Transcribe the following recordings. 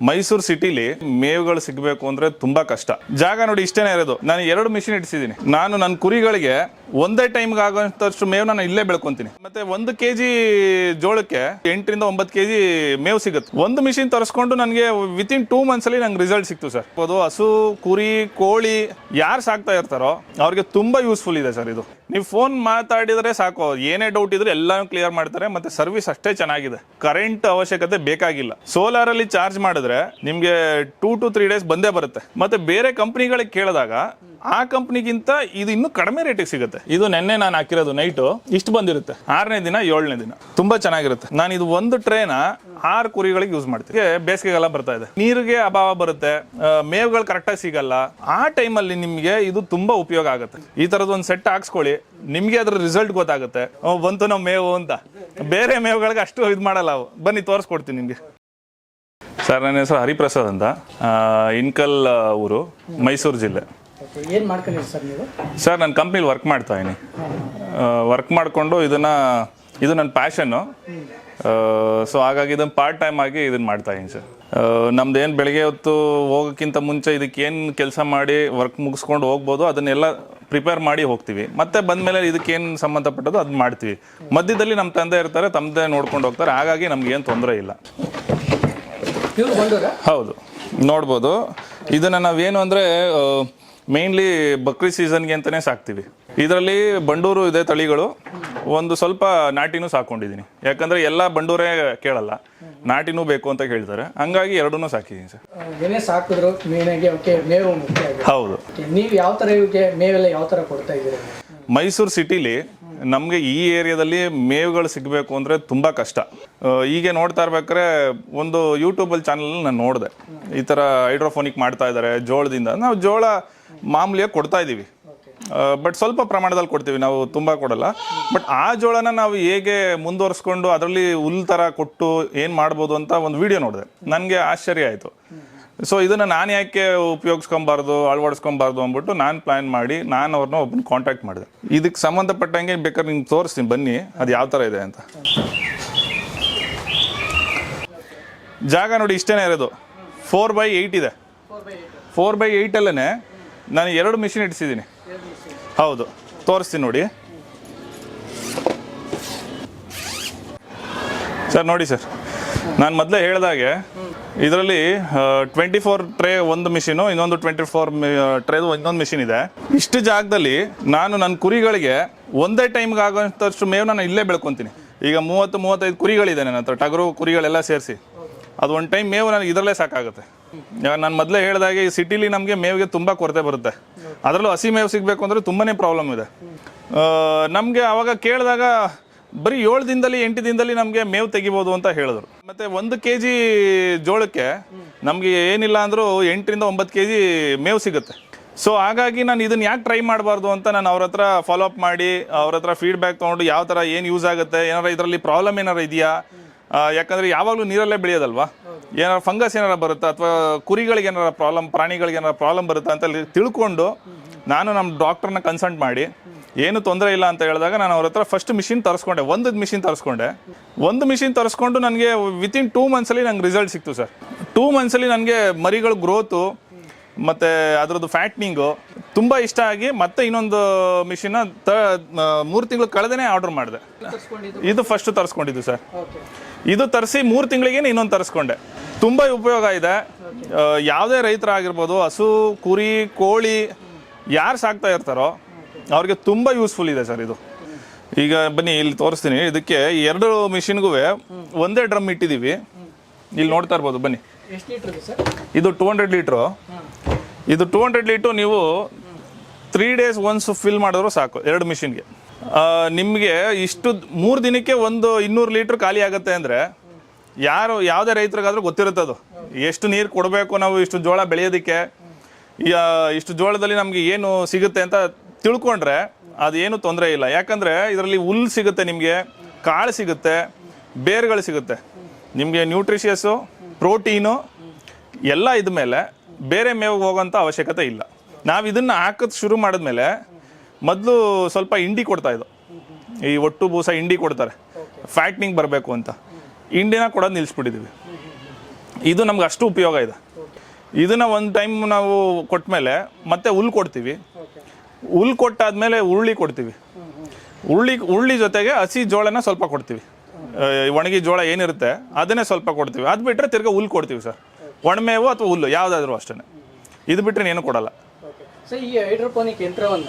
ಮೈಸೂರು ಸಿಟಿಲಿ ಮೇವುಗಳು ಸಿಗಬೇಕು ಅಂದ್ರೆ ತುಂಬಾ ಕಷ್ಟ. ಜಾಗ ನೋಡಿ ಇಷ್ಟೇನೆ ಇರೋದು. ನಾನು ಎರಡು ಮಿಷಿನ್ ಇಡಿಸಿದ್ದೀನಿ. ನಾನು ನನ್ನ ಕುರಿಗಳಿಗೆ ಒಂದೇ ಟೈಮ್ಗೆ ಆಗುವಂತಷ್ಟು ಮೇವು ನಾನು ಇಲ್ಲೇ ಬೆಳ್ಕೊಂತೀನಿ. ಮತ್ತೆ ಒಂದು ಕೆ ಜಿ ಜೋಳಕ್ಕೆ ಎಂಟರಿಂದ ಒಂಬತ್ತು ಕೆಜಿ ಮೇವು ಸಿಗುತ್ತೆ. ಒಂದು ಮಿಷಿನ್ ತರಿಸ್ಕೊಂಡು ನನಗೆ ವಿತಿನ್ ಟೂ ಮಂತ್ಸ್ ಅಲ್ಲಿ ನಂಗೆ ರಿಸಲ್ಟ್ ಸಿಕ್ತು ಸರ್. ಅದು ಹಸು, ಕುರಿ, ಕೋಳಿ ಯಾರು ಸಾಕ್ತಾ ಇರ್ತಾರೋ ಅವ್ರಿಗೆ ತುಂಬಾ ಯೂಸ್ಫುಲ್ ಇದೆ ಸರ್ ಇದು. ನೀವು ಫೋನ್ ಮಾತಾಡಿದರೆ ಸಾಕು. ಏನೇ ಡೌಟ್ ಇದ್ರೆ ಎಲ್ಲಾನು ಕ್ಲಿಯರ್ ಮಾಡ್ತಾರೆ, ಮತ್ತೆ ಸರ್ವಿಸ್ ಅಷ್ಟೇ ಚೆನ್ನಾಗಿದೆ. ಕರೆಂಟ್ ಅವಶ್ಯಕತೆ ಬೇಕಾಗಿಲ್ಲ. ಸೋಲಾರ್ ಅಲ್ಲಿ ಚಾರ್ಜ್ ಮಾಡಿದ್ರೆ ನಿಮ್ಗೆ ಟೂ ಟು ತ್ರೀ ಡೇಸ್ ಬಂದೇ ಬರುತ್ತೆ. ಮತ್ತೆ ಬೇರೆ ಕಂಪ್ನಿಗಳಿಗೆ ಕೇಳಿದಾಗ ಆ ಕಂಪ್ನಿಗಿಂತ ಇದು ಇನ್ನೂ ಕಡಿಮೆ ರೇಟಿಗೆ ಸಿಗುತ್ತೆ. ಇದು ನೆನ್ನೆ ನಾನು ಹಾಕಿರೋದು ನೈಟು ಇಷ್ಟು ಬಂದಿರುತ್ತೆ. ಆರನೇ ದಿನ, ಏಳನೇ ದಿನ. ತುಂಬಾ ಚೆನ್ನಾಗಿರುತ್ತೆ. ನಾನು ಇದು ಒಂದು ಟ್ರೇನ ಆರು ಕುರಿಗಳಿಗೆ ಯೂಸ್ ಮಾಡ್ತೀನಿ. ಬೇಸಿಗೆಗೆಲ್ಲ ಬರ್ತಾ ಇದೆ. ನೀರಿಗೆ ಅಭಾವ ಬರುತ್ತೆ. ಮೇವುಗಳು ಕರೆಕ್ಟಾಗಿ ಸಿಗಲ್ಲ. ಆ ಟೈಮಲ್ಲಿ ನಿಮಗೆ ಇದು ತುಂಬಾ ಉಪಯೋಗ ಆಗುತ್ತೆ. ಈ ತರದ್ ಒಂದು ಸೆಟ್ ಹಾಕ್ಸ್ಕೊಳ್ಳಿ. ನಿಮಗೆ ಅದ್ರ ರಿಸಲ್ಟ್ ಗೊತ್ತಾಗುತ್ತೆ. ಬಂತು ನಾವು ಮೇವು ಅಂತ. ಬೇರೆ ಮೇವುಗಳಿಗೆ ಅಷ್ಟು ಇದು ಮಾಡಲ್ಲ ಅವು. ಬನ್ನಿ, ತೋರಿಸ್ಕೊಡ್ತೀನಿ ನಿಮಗೆ. ಸರ್, ನನ್ನ ಹೆಸರು ಹರಿಪ್ರಸಾದ್ ಅಂತ. ಇನ್ಕಲ್ ಊರು ಮೈಸೂರು ಜಿಲ್ಲೆ. ಏನು ಮಾಡ್ಕೊಂಡಿರಿ ಸರ್ ನೀವು? ಸರ್ ನಾನು ಕಂಪ್ನಿಲಿ ವರ್ಕ್ ಮಾಡ್ತಾ ಇದ್ದೀನಿ. ವರ್ಕ್ ಮಾಡಿಕೊಂಡು ಇದನ್ನ ಇದು ನನ್ನ ಪ್ಯಾಷನ್ನು ಸೊ ಹಾಗಾಗಿ ಇದನ್ನು ಪಾರ್ಟ್ ಟೈಮ್ ಆಗಿ ಇದನ್ನ ಮಾಡ್ತಾ ಇದ್ದೀನಿ ಸರ್. ನಮ್ದು ಏನು ಬೆಳಗ್ಗೆ ಹೊತ್ತು ಹೋಗೋಕ್ಕಿಂತ ಮುಂಚೆ ಇದಕ್ಕೆ ಏನು ಕೆಲಸ ಮಾಡಿ ವರ್ಕ್ ಮುಗಿಸ್ಕೊಂಡು ಹೋಗ್ಬೋದು ಅದನ್ನೆಲ್ಲ ಪ್ರಿಪೇರ್ ಮಾಡಿ ಹೋಗ್ತೀವಿ. ಮತ್ತೆ ಬಂದ ಬಂದಮೇಲೆ ಇದಕ್ಕೇನು ಸಂಬಂಧಪಟ್ಟದ್ದು ಅದು ಮಾಡ್ತೀವಿ. ಮಧ್ಯದಲ್ಲಿ ನಮ್ಮ ತಂದೆ ಇರ್ತಾರೆ ತಂದೆ ನೋಡ್ಕೊಂಡು ಹೋಗ್ತಾರೆ ಹಾಗಾಗಿ ನಮ್ಗೆ ಏನು ತೊಂದರೆ ಇಲ್ಲ. ಹೌದು ನೋಡ್ಬೋದು. ಇದನ್ನು ನಾವೇನು ಅಂದರೆ ಮೇನ್ಲಿ ಬಕ್ರಿ ಸೀಸನ್ಗೆ ಅಂತಲೇ ಸಾಕ್ತೀವಿ. ಇದರಲ್ಲಿ ಬಂಡೂರು ಇದೆ ತಳಿಗಳು. ಒಂದು ಸ್ವಲ್ಪ ನಾಟಿನೂ ಸಾಕೊಂಡಿದ್ದೀನಿ. ಯಾಕಂದರೆ ಎಲ್ಲ ಬಂಡೂರೇ ಕೇಳಲ್ಲ. ನಾಟಿನೂ ಬೇಕು ಅಂತ ಕೇಳ್ತಾರೆ. ಹಂಗಾಗಿ ಎರಡನ್ನೂ ಸಾಕಿದ್ದೀನಿ ಸರ್. ಏನೇ ಸಾಕಿದ್ರು ಮೀನಿಗೆ ಓಕೆ ಮೇವು ಮುಖ್ಯ ಹೌದು. ನೀವು ಯಾವ ಥರ ಇವಕ್ಕೆ ಮೇವೆಲ್ಲ ಯಾವ ಥರ ಕೊಡ್ತಾ ಇದ್ದೀರಿ? ಮೈಸೂರು ಸಿಟಿಲಿ ನಮಗೆ ಈ ಏರಿಯಾದಲ್ಲಿ ಮೇವುಗಳು ಸಿಗಬೇಕು ಅಂದರೆ ತುಂಬ ಕಷ್ಟ. ಹೀಗೆ ನೋಡ್ತಾ ಇರ್ಬೇಕಾದ್ರೆ ಒಂದು ಯೂಟ್ಯೂಬಲ್ಲಿ ಚಾನಲ್ ನಾನು ನೋಡಿದೆ. ಈ ಥರ ಹೈಡ್ರೋಫೋನಿಕ್ ಮಾಡ್ತಾ ಇದ್ದಾರೆ ಜೋಳದಿಂದ. ನಾವು ಜೋಳ ಮಾಮೂಲಿಯಾಗಿ ಕೊಡ್ತಾ ಇದ್ದೀವಿ ಬಟ್ ಸ್ವಲ್ಪ ಪ್ರಮಾಣದಲ್ಲಿ ಕೊಡ್ತೀವಿ. ನಾವು ತುಂಬ ಕೊಡಲ್ಲ. ಬಟ್ ಆ ಜೋಳನ ನಾವು ಹೇಗೆ ಮುಂದುವರಿಸ್ಕೊಂಡು ಅದರಲ್ಲಿ ಹುಲ್ ಥರ ಕೊಟ್ಟು ಏನು ಮಾಡ್ಬೋದು ಅಂತ ಒಂದು ವಿಡಿಯೋ ನೋಡಿದೆ. ನನಗೆ ಆಶ್ಚರ್ಯ ಆಯಿತು. ಸೊ ಇದನ್ನ ನಾನು ಯಾಕೆ ಉಪಯೋಗಿಸ್ಕೊಬಾರ್ದು, ಅಳವಡಿಸ್ಕೊಬಾರ್ದು ಅಂದ್ಬಿಟ್ಟು ನಾನು ಪ್ಲಾನ್ ಮಾಡಿ ನಾನು ಅವ್ರನ್ನ ಒಬ್ಬನ ಕಾಂಟ್ಯಾಕ್ಟ್ ಮಾಡಿದೆ. ಇದಕ್ಕೆ ಸಂಬಂಧಪಟ್ಟಂಗೆ ಬೇಕಾದ್ರೆ ನಿಮ್ಗೆ ತೋರಿಸ್ತೀನಿ. ಬನ್ನಿ, ಅದು ಯಾವ ಥರ ಇದೆ ಅಂತ. ಜಾಗ ನೋಡಿ ಇಷ್ಟೇ ಇರೋದು. ಫೋರ್ ಬೈ ಏಯ್ಟ್ ಇದೆ. ಫೋರ್ ಬೈ ಏಯ್ಟಲ್ಲೇ ನಾನು ಎರಡು ಮಿಷಿನ್ ಇಡಿಸಿದ್ದೀನಿ. ಹೌದು, ತೋರಿಸ್ತೀನಿ ನೋಡಿ. ಸರ್ ನೋಡಿ ಸರ್, ನಾನು ಮೊದಲೇ ಹೇಳಿದಾಗೆ ಇದರಲ್ಲಿ ಟ್ವೆಂಟಿ ಫೋರ್ ಟ್ರೇ ಒಂದು ಮಿಷಿನು ಇನ್ನೊಂದು ಟ್ವೆಂಟಿ ಫೋರ್ ಟ್ರೇದು ಇನ್ನೊಂದು ಮಿಷಿನ್ ಇದೆ. ಇಷ್ಟು ಜಾಗದಲ್ಲಿ ನಾನು ನನ್ನ ಕುರಿಗಳಿಗೆ ಒಂದೇ ಟೈಮ್ಗೆ ಆಗೋಂಥಷ್ಟು ಮೇವು ನಾನು ಇಲ್ಲೇ ಬೆಳ್ಕೊತೀನಿ. ಈಗ ಮೂವತ್ತು, ಮೂವತ್ತೈದು ಕುರಿಗಳಿದೆ ನನ್ನ ಹತ್ರ, ಟಗರು ಕುರಿಗಳೆಲ್ಲ ಸೇರಿಸಿ. ಅದು ಒಂದು ಟೈಮ್ ಮೇವು ನನಗೆ ಇದರಲ್ಲೇ ಸಾಕಾಗುತ್ತೆ. ನಾನು ಮೊದಲೇ ಹೇಳಿದಾಗೆ ಈ ಸಿಟಿಲಿ ನಮಗೆ ಮೇವಿಗೆ ತುಂಬ ಕೊರತೆ ಬರುತ್ತೆ. ಅದರಲ್ಲೂ ಹಸಿ ಮೇವು ಸಿಗಬೇಕು ಅಂದರೆ ತುಂಬಾ ಪ್ರಾಬ್ಲಮ್ ಇದೆ. ನಮಗೆ ಆವಾಗ ಕೇಳಿದಾಗ ಬರೀ ಏಳು ದಿನದಲ್ಲಿ, ಎಂಟು ದಿನದಲ್ಲಿ ನಮಗೆ ಮೇವು ತೆಗಿಬೋದು ಅಂತ ಹೇಳಿದ್ರು. ಮತ್ತೆ ಒಂದು ಕೆ ಜಿ ಜೋಳಕ್ಕೆ ನಮಗೆ ಏನಿಲ್ಲ ಅಂದರೂ ಎಂಟರಿಂದ ಒಂಬತ್ತು ಕೆ ಜಿ ಮೇವು ಸಿಗುತ್ತೆ. ಸೊ ಹಾಗಾಗಿ ನಾನು ಇದನ್ನು ಯಾಕೆ ಟ್ರೈ ಮಾಡಬಾರ್ದು ಅಂತ ನಾನು ಅವ್ರ ಹತ್ರ ಫಾಲೋ ಅಪ್ ಮಾಡಿ, ಅವ್ರ ಹತ್ರ ಫೀಡ್ಬ್ಯಾಕ್ ತೊಗೊಂಡು ಯಾವ ಥರ ಏನು ಯೂಸ್ ಆಗುತ್ತೆ, ಏನಾರ ಇದರಲ್ಲಿ ಪ್ರಾಬ್ಲಮ್ ಏನಾರು ಇದೆಯಾ? ಯಾಕಂದ್ರೆ ಯಾವಾಗಲೂ ನೀರಲ್ಲೇ ಬೆಳೆಯೋದಲ್ವಾ? ಏನಾರ ಫಂಗಸ್ ಏನಾರ ಬರುತ್ತಾ? ಅಥವಾ ಕುರಿಗಳಿಗೆ ಏನಾರ ಪ್ರಾಬ್ಲಮ್ ಪ್ರಾಣಿಗಳಿಗೆ ಏನಾರ ಪ್ರಾಬ್ಲಮ್ ಬರುತ್ತಾ ಅಂತ ತಿಳ್ಕೊಂಡು ನಾನು ನಮ್ಮ ಡಾಕ್ಟರ್ನ ಕನ್ಸಲ್ಟ್ ಮಾಡಿ ಏನು ತೊಂದರೆ ಇಲ್ಲ ಅಂತ ಹೇಳಿದಾಗ ನಾನು ಅವ್ರ ಹತ್ರ ಫಸ್ಟ್ ಮಿಷಿನ್ ತರಿಸ್ಕೊಂಡೆ. ಒಂದು ಮಿಷಿನ್ ತರಿಸ್ಕೊಂಡೆ. ಒಂದು ಮಿಷಿನ್ ತರಿಸ್ಕೊಂಡು ನನಗೆ ವಿತಿನ್ ಟೂ ಮಂತ್ಸಲ್ಲಿ ನಂಗೆ ರಿಸಲ್ಟ್ ಸಿಕ್ತು ಸರ್ ಟೂ ಮಂತ್ಸಲ್ಲಿ ನನಗೆ ಮರಿಗಳ ಗ್ರೋತು ಮತ್ತು ಅದರದ್ದು ಫ್ಯಾಟ್ನಿಂಗು ತುಂಬ ಇಷ್ಟ ಆಗಿ ಮತ್ತೆ ಇನ್ನೊಂದು ಮಿಷಿನ ತ ಮೂರು ತಿಂಗಳು ಕಳೆದೇ ಆರ್ಡರ್ ಮಾಡಿದೆ. ಇದು ಫಸ್ಟ್ ತರಿಸ್ಕೊಂಡಿದ್ದು ಸರ್ ಇದು ತರಿಸಿ ಮೂರು ತಿಂಗಳಿಗೆ ಇನ್ನೊಂದು ತರಿಸ್ಕೊಂಡೆ. ತುಂಬ ಉಪಯೋಗ ಇದೆ. ಯಾವುದೇ ರೈತರಾಗಿರ್ಬೋದು ಹಸು ಕುರಿ ಕೋಳಿ ಯಾರು ಸಾಕ್ತಾ ಇರ್ತಾರೋ ಅವ್ರಿಗೆ ತುಂಬ ಯೂಸ್ಫುಲ್ ಇದೆ ಸರ್ ಇದು. ಈಗ ಬನ್ನಿ ಇಲ್ಲಿ ತೋರಿಸ್ತೀನಿ. ಇದಕ್ಕೆ ಎರಡು ಮಿಷಿನ್ಗೂ ಒಂದೇ ಡ್ರಮ್ ಇಟ್ಟಿದ್ದೀವಿ. ಇಲ್ಲಿ ನೋಡ್ತಾ ಇರ್ಬೋದು ಬನ್ನಿ. ಎಷ್ಟು ಲೀಟ್ರ್ ಸರ್? ಇದು ಟೂ ಹಂಡ್ರೆಡ್ ಲೀಟ್ರು. ಇದು ಟೂ ಹಂಡ್ರೆಡ್ ಲೀಟ್ರು ನೀವು ತ್ರೀ ಡೇಸ್ ಒನ್ಸ್ ಫಿಲ್ ಮಾಡಿದ್ರು ಸಾಕು ಎರಡು ಮಿಷಿನ್ಗೆ. ನಿಮಗೆ ಇಷ್ಟು ಮೂರು ದಿನಕ್ಕೆ ಒಂದು ಇನ್ನೂರು ಲೀಟ್ರ್ ಖಾಲಿ ಆಗುತ್ತೆ ಅಂದರೆ ಯಾರು, ಯಾವುದೇ ರೈತರಿಗಾದ್ರೂ ಗೊತ್ತಿರುತ್ತೆ ಅದು. ಎಷ್ಟು ನೀರು ಕೊಡಬೇಕು ನಾವು, ಇಷ್ಟು ಜೋಳ ಬೆಳೆಯೋದಕ್ಕೆ ಇಷ್ಟು ಜೋಳದಲ್ಲಿ ನಮಗೆ ಏನು ಸಿಗುತ್ತೆ ಅಂತ ತಿಳ್ಕೊಂಡ್ರೆ ಅದೇನು ತೊಂದರೆ ಇಲ್ಲ. ಯಾಕಂದರೆ ಇದರಲ್ಲಿ ಹುಲ್ ಸಿಗುತ್ತೆ ನಿಮಗೆ, ಕಾಳು ಸಿಗುತ್ತೆ, ಬೇರುಗಳು ಸಿಗುತ್ತೆ. ನಿಮಗೆ ನ್ಯೂಟ್ರಿಷಿಯಸ್ಸು, ಪ್ರೋಟೀನು ಎಲ್ಲ ಇದ್ಮೇಲೆ ಬೇರೆ ಮೇವು ಹೋಗೋಂಥ ಅವಶ್ಯಕತೆ ಇಲ್ಲ. ನಾವು ಇದನ್ನು ಹಾಕೋದು ಶುರು ಮಾಡಿದ್ಮೇಲೆ ಮೊದಲು ಸ್ವಲ್ಪ ಇಂಡಿ ಕೊಡ್ತಾ ಇದ್ದು ಈ ಒಟ್ಟು ಬೂಸ ಇಂಡಿ ಕೊಡ್ತಾರೆ. ಫ್ಯಾಟ್ನಿಂಗ್ ಬರಬೇಕು ಅಂತ. ಹಿಂಡಿನ ಕೊಡೋದು ನಿಲ್ಲಿಸ್ಬಿಟ್ಟಿದ್ದೀವಿ ಇದು ನಮ್ಗೆ ಅಷ್ಟು ಉಪಯೋಗ ಇದೆ. ಇದನ್ನು ಒಂದು ಟೈಮ್ ನಾವು ಕೊಟ್ಟಮೇಲೆ ಮತ್ತೆ ಹುಲ್ ಕೊಡ್ತೀವಿ. ಹುಲ್ ಕೊಟ್ಟಾದ್ಮೇಲೆ ಉರುಳಿ ಕೊಡ್ತೀವಿ. ಉರುಳಿ ಉರುಳಿ ಜೊತೆಗೆ ಹಸಿ ಜೋಳನ ಸ್ವಲ್ಪ ಕೊಡ್ತೀವಿ. ಒಣಗಿ ಜೋಳ ಏನಿರುತ್ತೆ ಅದನ್ನೇ ಸ್ವಲ್ಪ ಕೊಡ್ತೀವಿ. ಅದು ಬಿಟ್ಟರೆ ತಿರ್ಗಾ ಹುಲ್ ಕೊಡ್ತೀವಿ ಸರ್. ಒಣಮೇವು ಅಥವಾ ಹುಲ್ಲು, ಯಾವುದಾದ್ರೂ ಅಷ್ಟೇ ಇದು ಬಿಟ್ಟರೆ ಏನು ಕೊಡಲ್ಲ. ಸರ್ ಈ ಹೈಡ್ರೋಪೋನಿಕ್ ಯಂತ್ರವನ್ನ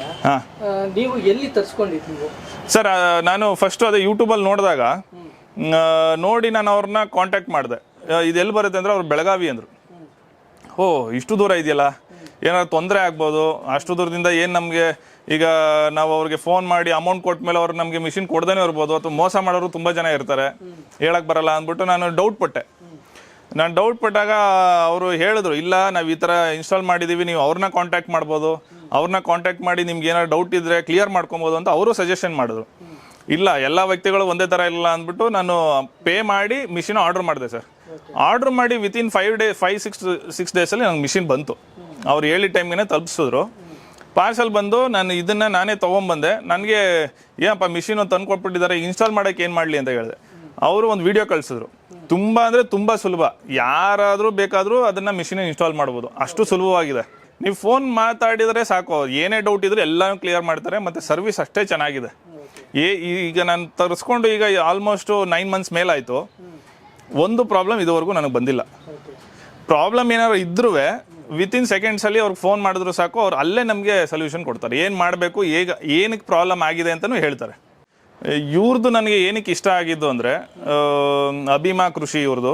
ನೀವು ಎಲ್ಲಿ ತರಿಸ್ಕೊಂಡಿದ್ದು ಸರ್ ನಾನು ಫಸ್ಟ್ ಅದೇ ಯೂಟ್ಯೂಬಲ್ಲಿ ನೋಡಿದಾಗ ನೋಡಿ ನಾನು ಅವ್ರನ್ನ ಕಾಂಟ್ಯಾಕ್ಟ್ ಮಾಡಿದೆ. ಇದು ಎಲ್ಲಿ ಬರುತ್ತೆ ಅಂದ್ರೆ ಅವ್ರು ಬೆಳಗಾವಿ ಅಂದರು. ಓ ಇಷ್ಟು ದೂರ ಇದೆಯಲ್ಲ? ಏನಾದ್ರು ತೊಂದರೆ ಆಗ್ಬೋದು? ಅಷ್ಟು ದೂರದಿಂದ ಏನು ನಮಗೆ ಈಗ ನಾವು ಅವ್ರಿಗೆ ಫೋನ್ ಮಾಡಿ ಅಮೌಂಟ್ ಕೊಟ್ಟ ಮೇಲೆ ಅವ್ರು ನಮಗೆ ಮಿಷಿನ್ ಕೊಡ್ದೇ ಇರ್ಬೋದು ಅಥವಾ ಮೋಸ ಮಾಡೋರು ತುಂಬ ಜನ ಇರ್ತಾರೆ. ಹೇಳಕ್ ಬರಲ್ಲ ಅಂದ್ಬಿಟ್ಟು ನಾನು ಡೌಟ್ ಪಟ್ಟೆ. ನಾನು ಡೌಟ್ ಪಟ್ಟಾಗ ಅವರು ಹೇಳಿದ್ರು, ಇಲ್ಲ, ನಾವು ಈ ಥರ ಇನ್ಸ್ಟಾಲ್ ಮಾಡಿದ್ದೀವಿ ನೀವು ಅವ್ರನ್ನ ಕಾಂಟ್ಯಾಕ್ಟ್ ಮಾಡ್ಬೋದು. ಅವ್ರನ್ನ ಕಾಂಟ್ಯಾಕ್ಟ್ ಮಾಡಿ ನಿಮ್ಗೆ ಏನಾದ್ರು ಡೌಟ್ ಇದ್ದರೆ ಕ್ಲಿಯರ್ ಮಾಡ್ಕೊಬೋದು ಅಂತ ಅವರು ಸಜೆಷನ್ ಮಾಡಿದ್ರು. ಇಲ್ಲ, ಎಲ್ಲ ವ್ಯಕ್ತಿಗಳು ಒಂದೇ ಥರ ಇಲ್ಲ ಅಂದ್ಬಿಟ್ಟು ನಾನು ಪೇ ಮಾಡಿ ಮಿಷಿನ್ ಆರ್ಡರ್ ಮಾಡಿದೆ ಸರ್ ಆರ್ಡರ್ ಮಾಡಿ within five day five six six ಡೇಸಲ್ಲಿ ನಂಗೆ ಮಿಷಿನ್ ಬಂತು. ಅವ್ರು ಹೇಳಿದ ಟೈಮ್ಗೆ ತಲುಪಿಸಿದ್ರು. ಪಾರ್ಸಲ್ ಬಂದು ನಾನು ಇದನ್ನು ನಾನೇ ತೊಗೊಂಬಂದೆ. ನನಗೆ ಏನಪ್ಪ ಮಿಷಿನ್ ತಂದು ಕೊಟ್ಬಿಟ್ಟಿದ್ದಾರೆ ಇನ್ಸ್ಟಾಲ್ ಮಾಡೋಕ್ಕೆ ಏನು ಮಾಡಲಿ? ಅಂತ ಹೇಳಿದೆ. ಅವರು ಒಂದು ವಿಡಿಯೋ ಕಳಿಸಿದ್ರು. ತುಂಬ ಅಂದರೆ ತುಂಬ ಸುಲಭ. ಯಾರಾದರೂ ಬೇಕಾದರೂ ಅದನ್ನು ಮಿಷಿನ್ ಇನ್ಸ್ಟಾಲ್ ಮಾಡ್ಬೋದು. ಅಷ್ಟು ಸುಲಭವಾಗಿದೆ. ನೀವು ಫೋನ್ ಮಾತಾಡಿದರೆ ಸಾಕು. ಏನೇ ಡೌಟ್ ಇದ್ರೆ ಎಲ್ಲನೂ ಕ್ಲಿಯರ್ ಮಾಡ್ತಾರೆ, ಮತ್ತು ಸರ್ವಿಸ್ ಅಷ್ಟೇ ಚೆನ್ನಾಗಿದೆ. ಏ, ಈಗ ನಾನು ತರಿಸ್ಕೊಂಡು ಈಗ ಆಲ್ಮೋಸ್ಟು ನೈನ್ ಮಂತ್ಸ್ ಮೇಲಾಯಿತು ಒಂದು ಪ್ರಾಬ್ಲಮ್ ಇದುವರೆಗೂ ನನಗೆ ಬಂದಿಲ್ಲ. ಪ್ರಾಬ್ಲಮ್ ಏನಾದ್ರು ಇದ್ರೂ ವಿತಿನ್ ಸೆಕೆಂಡ್ಸಲ್ಲಿ ಅವ್ರಿಗೆ ಫೋನ್ ಮಾಡಿದ್ರು ಸಾಕು, ಅವ್ರು ಅಲ್ಲೇ ನಮಗೆ ಸೊಲ್ಯೂಷನ್ ಕೊಡ್ತಾರೆ. ಏನು ಮಾಡಬೇಕು ಈಗ ಏನಕ್ಕೆ ಪ್ರಾಬ್ಲಮ್ ಆಗಿದೆ ಅಂತಲೂ ಹೇಳ್ತಾರೆ. ಇವ್ರದ್ದು ನನಗೆ ಏನಕ್ಕೆ ಇಷ್ಟ ಆಗಿದ್ದು ಅಂದರೆ ಅಭಿಮಾ ಕೃಷಿ ಇವ್ರದ್ದು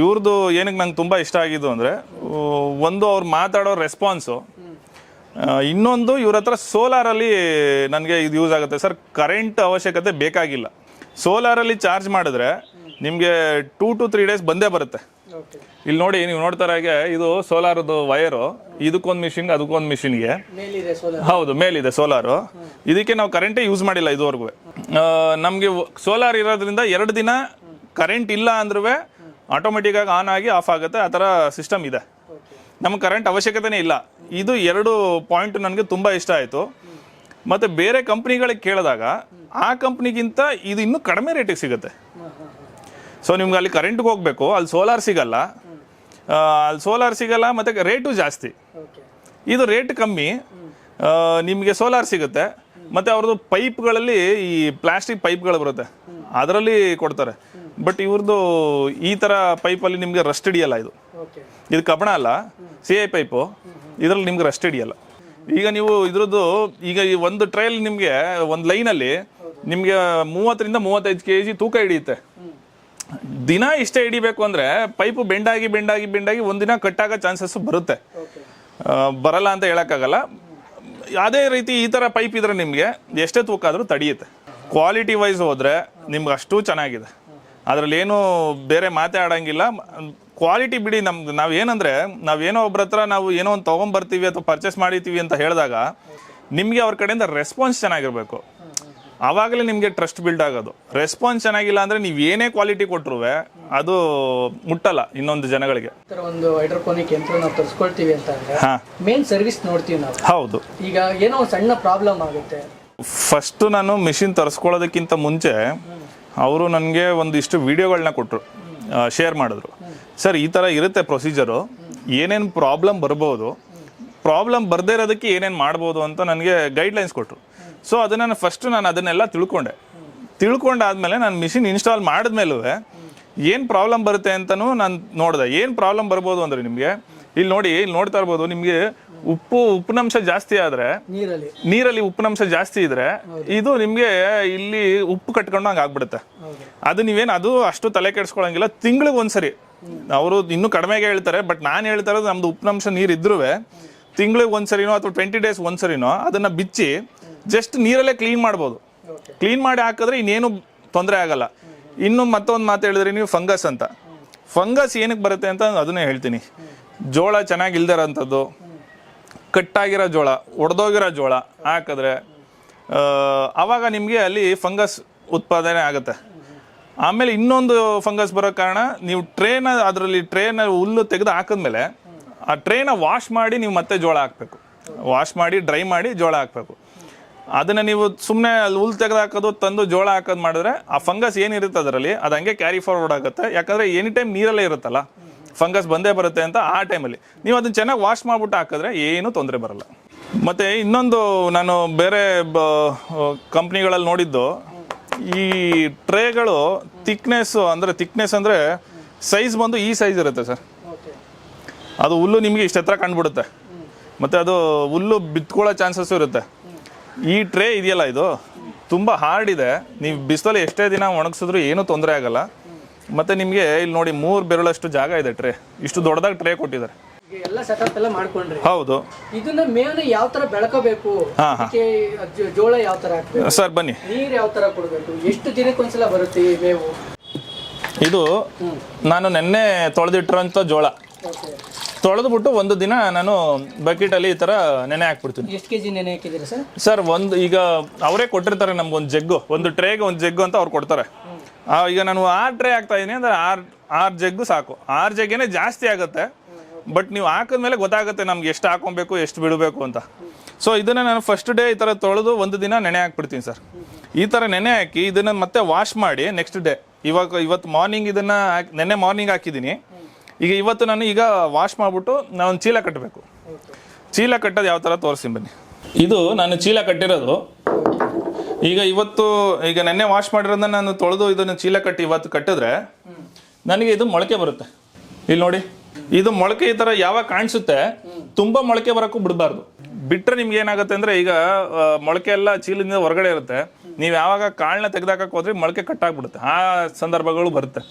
ಇವ್ರದ್ದು ಏನಕ್ಕೆ ನಂಗೆ ತುಂಬ ಇಷ್ಟ ಆಗಿದ್ದು ಅಂದರೆ ಒಂದು ಅವ್ರು ಮಾತಾಡೋ ರೆಸ್ಪಾನ್ಸು ಇನ್ನೊಂದು ಇವ್ರ ಹತ್ರ ಸೋಲಾರಲ್ಲಿ ನನಗೆ ಇದು ಯೂಸ್ ಆಗುತ್ತೆ. ಸರ್ ಕರೆಂಟ್ ಅವಶ್ಯಕತೆ ಬೇಕಾಗಿಲ್ಲ. ಸೋಲಾರಲ್ಲಿ ಚಾರ್ಜ್ ಮಾಡಿದ್ರೆ ನಿಮಗೆ ಟೂ ಟು ತ್ರೀ ಡೇಸ್ ಬಂದೇ ಬರುತ್ತೆ. ಇಲ್ಲಿ ನೋಡಿ ನೀವು ನೋಡ್ತಾರ ಹಾಗೆ ಇದು ಸೋಲಾರದು ವೈರು ಇದಕ್ಕೊಂದು ಮಿಷಿನ್ಗೆ ಅದಕ್ಕೊಂದು ಮಿಷಿನ್ಗೆ ಹೌದು ಮೇಲಿದೆ ಸೋಲಾರು ಇದಕ್ಕೆ ನಾವು ಕರೆಂಟೇ ಯೂಸ್ ಮಾಡಿಲ್ಲ ಇದುವರೆಗೂ. ನಮಗೆ ಸೋಲಾರ್ ಇರೋದ್ರಿಂದ ಎರಡು ದಿನ ಕರೆಂಟ್ ಇಲ್ಲ ಅಂದ್ರೂ ಆಟೋಮೆಟಿಕ್ ಆಗಿ ಆನ್ ಆಗಿ ಆಫ್ ಆಗುತ್ತೆ. ಆ ಥರ ಸಿಸ್ಟಮ್ ಇದೆ. ನಮ್ಗೆ ಕರೆಂಟ್ ಅವಶ್ಯಕತೆನೇ ಇಲ್ಲ. ಇದು ಎರಡು ಪಾಯಿಂಟ್ ನನಗೆ ತುಂಬ ಇಷ್ಟ ಆಯಿತು. ಮತ್ತು ಬೇರೆ ಕಂಪ್ನಿಗಳಿಗೆ ಕೇಳಿದಾಗ ಆ ಕಂಪ್ನಿಗಿಂತ ಇದು ಇನ್ನೂ ಕಡಿಮೆ ರೇಟಿಗೆ ಸಿಗುತ್ತೆ. ಸೊ ನಿಮ್ಗೆ ಅಲ್ಲಿ ಕರೆಂಟ್ಗೆ ಹೋಗಬೇಕು ಅಲ್ಲಿ ಸೋಲಾರ್ ಸಿಗಲ್ಲ. ಅಲ್ಲಿ ಸೋಲಾರ್ ಸಿಗಲ್ಲ ಮತ್ತು ರೇಟು ಜಾಸ್ತಿ. ಇದು ರೇಟ್ ಕಮ್ಮಿ. ನಿಮಗೆ ಸೋಲಾರ್ ಸಿಗುತ್ತೆ. ಮತ್ತು ಅವ್ರದ್ದು ಪೈಪ್ಗಳಲ್ಲಿ ಈ ಪ್ಲಾಸ್ಟಿಕ್ ಪೈಪ್ಗಳು ಬರುತ್ತೆ. ಅದರಲ್ಲಿ ಕೊಡ್ತಾರೆ. ಬಟ್ ಇವ್ರದ್ದು ಈ ಥರ ಪೈಪಲ್ಲಿ ನಿಮಗೆ ರಸ್ಟ್ ಹಿಡಿಯಲ್ಲ ಇದು. ಇದು ಕಬ್ಬಣ ಅಲ್ಲ ಸಿ ಐ ಪೈಪು ಇದರಲ್ಲಿ ನಿಮ್ಗೆ ರಸ್ಟ್ ಹಿಡಿಯಲ್ಲ. ಈಗ ನೀವು ಇದ್ರದ್ದು ಈಗ ಈ ಒಂದು ಟ್ರೈಲ್ ನಿಮಗೆ ಒಂದು ಲೈನಲ್ಲಿ ನಿಮಗೆ ಮೂವತ್ತರಿಂದ ಮೂವತ್ತೈದು ಕೆ ಜಿ ತೂಕ ಹಿಡಿಯುತ್ತೆ. ದಿನ ಇಷ್ಟೇ ಹಿಡಿಬೇಕು ಅಂದರೆ ಪೈಪು ಬೆಂಡಾಗಿ ಬೆಂಡಾಗಿ ಬೆಂಡಾಗಿ ಒಂದಿನ ಕಟ್ಟಾಗೋ ಚಾನ್ಸಸ್ ಬರುತ್ತೆ. ಬರಲ್ಲ ಅಂತ ಹೇಳೋಕ್ಕಾಗಲ್ಲ. ಅದೇ ರೀತಿ ಈ ಥರ ಪೈಪ್ ಇದ್ರೆ ನಿಮಗೆ ಎಷ್ಟೇ ತೂಕ ಆದರೂ ತಡೆಯುತ್ತೆ. ಕ್ವಾಲಿಟಿ ವೈಸ್ ಹೋದರೆ ನಿಮ್ಗೆ ಅಷ್ಟು ಚೆನ್ನಾಗಿದೆ. ಅದರಲ್ಲಿ ಏನು ಬೇರೆ ಮಾತೇ ಆಡೋಂಗಿಲ್ಲ. ಕ್ವಾಲಿಟಿ ಬಿಡಿ ನಮ್ಗೆ ನಾವು ಏನಂದರೆ ನಾವೇನೋ ಒಬ್ರ ಹತ್ರ ನಾವು ಏನೋ ಒಂದು ತೊಗೊಂಬರ್ತೀವಿ ಅಥವಾ ಪರ್ಚೇಸ್ ಮಾಡಿತೀವಿ ಅಂತ ಹೇಳಿದಾಗ ನಿಮಗೆ ಅವ್ರ ಕಡೆಯಿಂದ ರೆಸ್ಪಾನ್ಸ್ ಚೆನ್ನಾಗಿರಬೇಕು. ಆವಾಗಲೇ ನಿಮಗೆ ಟ್ರಸ್ಟ್ ಬಿಲ್ಡ್ ಆಗೋದು. ರೆಸ್ಪಾನ್ಸ್ ಚೆನ್ನಾಗಿಲ್ಲ ಅಂದರೆ ನೀವು ಏನೇ ಕ್ವಾಲಿಟಿ ಕೊಟ್ಟರು ಅದು ಮುಟ್ಟಲ್ಲ ಇನ್ನೊಂದು ಜನಗಳಿಗೆ. ಈ ಥರ ಒಂದು ಹೈಡ್ರೋಪೋನಿಕ್ ಯಂತ್ರ ನಾವು ತರಿಸ್ಕೊಳ್ತೀವಿ ಅಂತ ಅಂದ್ರೆ ಹಾಂ. ಮೇನ್ ಸರ್ವಿಸ್ ನೋಡ್ತೀವಿ ನಾವು. ಹೌದು. ಈಗ ಏನೋ ಒಂದು ಸಣ್ಣ ಪ್ರಾಬ್ಲಮ್ ಆಗುತ್ತೆ. ಫಸ್ಟ್ ನಾನು ಮಿಷಿನ್ ತರಿಸ್ಕೊಳ್ಳೋದಕ್ಕಿಂತ ಮುಂಚೆ ಅವರು ನನಗೆ ಒಂದಿಷ್ಟು ವಿಡಿಯೋಗಳನ್ನ ಕೊಟ್ಟರು ಶೇರ್ ಮಾಡಿದ್ರು. ಸರ್ ಈ ಥರ ಇರುತ್ತೆ ಪ್ರೊಸೀಜರು ಏನೇನು ಪ್ರಾಬ್ಲಮ್ ಬರ್ಬೋದು ಪ್ರಾಬ್ಲಮ್ ಬರದೇ ಇರೋದಕ್ಕೆ ಏನೇನು ಮಾಡ್ಬೋದು ಅಂತ ನನಗೆ ಗೈಡ್ಲೈನ್ಸ್ ಕೊಟ್ಟರು ಸೊ ಅದನ್ನು ಫಸ್ಟ್ ನಾನು ಅದನ್ನೆಲ್ಲ ತಿಳ್ಕೊಂಡೆ. ತಿಳ್ಕೊಂಡಾದ್ಮೇಲೆ ನಾನು ಮಿಷಿನ್ ಇನ್ಸ್ಟಾಲ್ ಮಾಡಿದ್ಮೇಲೂ ಏನು ಪ್ರಾಬ್ಲಮ್ ಬರುತ್ತೆ ಅಂತಲೂ ನಾನು ನೋಡಿದೆ. ಏನು ಪ್ರಾಬ್ಲಮ್ ಬರ್ಬೋದು ಅಂದರೆ ನಿಮಗೆ ಇಲ್ಲಿ ನೋಡಿ ಇಲ್ಲಿ ನೋಡ್ತಾ ಇರ್ಬೋದು ನಿಮಗೆ ಉಪ್ಪು ಉಪ್ಪಿನಂಶ ಜಾಸ್ತಿ ಆದರೆ ನೀರಲ್ಲಿ. ಉಪ್ಪಿನಂಶ ಜಾಸ್ತಿ ಇದ್ರೆ ಇದು ನಿಮಗೆ ಇಲ್ಲಿ ಉಪ್ಪು ಕಟ್ಕೊಂಡಂಗೆ ಆಗ್ಬಿಡುತ್ತೆ. ಅದು ನೀವೇನು ಅದು ಅಷ್ಟು ತಲೆ ಕೆಡಿಸ್ಕೊಳಂಗಿಲ್ಲ. ತಿಂಗಳಿಗೆ ಒಂದ್ಸರಿ. ಅವರು ಇನ್ನೂ ಕಡಿಮೆಗೆ ಹೇಳ್ತಾರೆ ಬಟ್ ನಾನು ಹೇಳ್ತಾ ಇರೋದು ನಮ್ದು ಉಪ್ಪಿನಂಶ ನೀರು ಇದ್ರೂ ತಿಂಗಳಿಗೆ ಒಂದ್ಸರಿನೋ ಅಥವಾ ಟ್ವೆಂಟಿ ಡೇಸ್ ಒಂದ್ಸರಿನೋ ಅದನ್ನ ಬಿಚ್ಚಿ ಜಸ್ಟ್ ನೀರಲ್ಲೇ ಕ್ಲೀನ್ ಮಾಡ್ಬೋದು. ಕ್ಲೀನ್ ಮಾಡಿ ಹಾಕಿದ್ರೆ ಇನ್ನೇನು ತೊಂದರೆ ಆಗಲ್ಲ. ಇನ್ನು ಮತ್ತೊಂದು ಮಾತು ಹೇಳಿದ್ರೆ ನೀವು ಫಂಗಸ್ ಅಂತ. ಫಂಗಸ್ ಏನಕ್ಕೆ ಬರುತ್ತೆ ಅಂತ ಅದನ್ನೇ ಹೇಳ್ತೀನಿ. ಜೋಳ ಚೆನ್ನಾಗಿ ಇಲ್ದಿರೋಂಥದ್ದು. ಕಟ್ಟಾಗಿರೋ ಜೋಳ ಒಡೆದೋಗಿರೋ ಜೋಳ ಹಾಕಿದ್ರೆ ಆವಾಗ ನಿಮಗೆ ಅಲ್ಲಿ ಫಂಗಸ್ ಉತ್ಪಾದನೆ ಆಗುತ್ತೆ. ಆಮೇಲೆ ಇನ್ನೊಂದು ಫಂಗಸ್ ಬರೋ ಕಾರಣ ನೀವು ಟ್ರೇನ ಅದರಲ್ಲಿ ಟ್ರೇನ ಹುಲ್ಲು ತೆಗೆದು ಹಾಕಿದ್ಮೇಲೆ ಆ ಟ್ರೇನ ವಾಶ್ ಮಾಡಿ ನೀವು ಮತ್ತೆ ಜೋಳ ಹಾಕಬೇಕು. ವಾಶ್ ಮಾಡಿ ಡ್ರೈ ಮಾಡಿ ಜೋಳ ಹಾಕಬೇಕು. ಅದನ್ನ ನೀವು ಸುಮ್ಮನೆ ಅಲ್ಲಿ ಹುಲ್ ತೆಗೆದು ಹಾಕೋದು ತಂದು ಜೋಳ ಹಾಕೋದು ಮಾಡಿದ್ರೆ ಆ ಫಂಗಸ್ ಏನಿರುತ್ತೆ ಅದರಲ್ಲಿ ಅದು ಹಂಗೆ ಕ್ಯಾರಿ ಫಾರ್ವರ್ಡ್ ಆಗುತ್ತೆ. ಯಾಕಂದ್ರೆ ಎನಿ ಟೈಮ್ ನೀರಲ್ಲೇ ಇರುತ್ತಲ್ಲ ಫಂಗಸ್ ಬಂದೇ ಬರುತ್ತೆ ಅಂತ ಆ ಟೈಮಲ್ಲಿ ನೀವು ಅದನ್ನ ಚೆನ್ನಾಗಿ ವಾಶ್ ಮಾಡ್ಬಿಟ್ಟು ಹಾಕಿದ್ರೆ ಏನು ತೊಂದರೆ ಬರಲ್ಲ. ಮತ್ತೆ ಇನ್ನೊಂದು ನಾನು ಬೇರೆ ಕಂಪ್ನಿಗಳಲ್ಲಿ ನೋಡಿದ್ದು ಈ ಟ್ರೇಗಳು ತಿಕ್ನೆಸ್ಸು ಅಂದರೆ ತಿಕ್ನೆಸ್ ಅಂದರೆ ಸೈಜ್ ಬಂದು ಈ ಸೈಜ್ ಇರುತ್ತೆ ಸರ್. ಅದು ಹುಲ್ಲು ನಿಮಗೆ ಇಷ್ಟು ಹತ್ರ ಕಂಡುಬಿಡುತ್ತೆ. ಮತ್ತು ಅದು ಹುಲ್ಲು ಬಿತ್ಕೊಳ್ಳೋ ಚಾನ್ಸಸ್ಸು ಇರುತ್ತೆ. ಈ ಟ್ರೇ ಇದೆಯಲ್ಲ ಇದು? ತುಂಬ ಹಾರ್ಡ್ ಇದೆ. ನೀವು ಬಿಸಿಲಲ್ಲಿ ಎಷ್ಟೇ ದಿನ ಒಣಗಿಸಿದ್ರು ಏನೂ ತೊಂದರೆ ಆಗಲ್ಲ. ಮತ್ತು ನಿಮಗೆ ಇಲ್ಲಿ ನೋಡಿ ಮೂರು ಬೆರಳಷ್ಟು ಜಾಗ ಇದೆ ಟ್ರೇ. ಇಷ್ಟು ದೊಡ್ಡದಾಗಿ ಟ್ರೇ ಕೊಟ್ಟಿದ್ದಾರೆ. ಎಲ್ಲ ಸೆಟಪ್ ಎಲ್ಲ ಮಾಡ್ಕೊಂಡ್ರಿ. ಹೌದು. ಇದನ್ನ ಯಾವ ತರ ಬೆಳಕಬೇಕು? ಜೋಳ ಯಾವ ತರ ಹಾಕ್ಬೇಕು? ಸರ್ ಬನ್ನಿ. ನೀರ್ ಯಾವ ತರ ಕೊಡ್ಬೇಕು? ಎಷ್ಟು ದಿನಕ್ಕೊಂದ್ಸಲ ಬರುತ್ತೆ ಮೇವು? ಇದು ನಾನು ನೆನ್ನೆ ತೊಳೆದಿಟ್ಟಿರೋಂಥ ಜೋಳ. ತೊಳೆದ್ಬಿಟ್ಟು ಒಂದು ದಿನ ನಾನು ಬಕೆಟಲ್ಲಿ ಈ ಥರ ನೆನೆ ಹಾಕ್ಬಿಡ್ತೀನಿ. ಎಷ್ಟು ಕೆಜಿ ನೆನೆ ಹಾಕಿದ್ದೀರಾ ಸರ್? ಸರ್ ಒಂದು ಈಗ ಅವರೇ ಕೊಟ್ಟಿರ್ತಾರೆ ನಮ್ಗೊಂದು ಜಗ್ಗು ಒಂದು ಟ್ರೇಗೆ ಒಂದು ಜಗ್ಗು ಅಂತ ಅವ್ರು ಕೊಡ್ತಾರೆ. ಆ, ಈಗ ನಾನು ಆರು ಟ್ರೇ ಹಾಕ್ತಾ ಇದೀನಿ ಅಂದ್ರೆ ಆರು ಆರು ಜಗ್ಗು ಸಾಕು. ಆರು ಜಗ್ಗೇನೆ ಜಾಸ್ತಿ ಆಗುತ್ತೆ ಬಟ್ ನೀವು ಹಾಕಿದ್ಮೇಲೆ ಗೊತ್ತಾಗುತ್ತೆ ನಮ್ಗೆ ಎಷ್ಟು ಹಾಕೊಬೇಕು ಎಷ್ಟು ಬಿಡಬೇಕು ಅಂತ. ಸೊ ಇದನ್ನ ನಾನು ಫಸ್ಟ್ ಡೇ ಈ ಥರ ತೊಳೆದು ಒಂದು ದಿನ ನೆನೆ ಹಾಕ್ಬಿಡ್ತೀನಿ ಸರ್. ಈ ಥರ ನೆನೆ ಹಾಕಿ ಇದನ್ನ ಮತ್ತೆ ವಾಶ್ ಮಾಡಿ ನೆಕ್ಸ್ಟ್ ಡೇ ಇವಾಗ ಇವತ್ತು ಮಾರ್ನಿಂಗ್ ಇದನ್ನ ಹಾಕಿ ನೆನ್ನೆ ಮಾರ್ನಿಂಗ್ ಹಾಕಿದ್ದೀನಿ. ಈಗ ಇವತ್ತು ನಾನು ಈಗ ವಾಶ್ ಮಾಡಿಬಿಟ್ಟು ನಾನು ಚೀಲ ಕಟ್ಟಬೇಕು ಚೀಲ ಕಟ್ಟೋದು ಯಾವ ಥರ ತೋರಿಸ್ತೀನಿ ಬನ್ನಿ. ಇದು ನಾನು ಚೀಲ ಕಟ್ಟಿರೋದು. ಈಗ ಇವತ್ತು ಈಗ ನೆನ್ನೆ ವಾಶ್ ಮಾಡಿರೋದನ್ನ ನಾನು ತೊಳೆದು ಇದನ್ನು ಚೀಲ ಕಟ್ಟಿ ಇವತ್ತು ಕಟ್ಟಿದ್ರೆ ನನಗೆ ಇದು ಮೊಳಕೆ ಬರುತ್ತೆ. ಇಲ್ಲಿ ನೋಡಿ, ಇದು ಮೊಳಕೆ ಈ ಥರ ಯಾವಾಗ ಕಾಣಿಸುತ್ತೆ ತುಂಬಾ ಮೊಳಕೆ ಬರೋಕ್ಕೂ ಬಿಡಬಾರ್ದು. ಬಿಟ್ರೆ ನಿಮ್ಗೆ ಏನಾಗುತ್ತೆ ಅಂದ್ರೆ ಈಗ ಮೊಳಕೆ ಎಲ್ಲ ಚೀಲದಿಂದ ಹೊರಗಡೆ ಇರುತ್ತೆ. ನೀವು ಯಾವಾಗ ಕಾಳನ್ನ ತೆಗೆದಾಕಕ್ಕೆ ಹೋದ್ರೆ ಮೊಳಕೆ ಕಟ್ಟಾಗ್ಬಿಡುತ್ತೆ ಆ ಸಂದರ್ಭಗಳು ಬರುತ್ತೆ.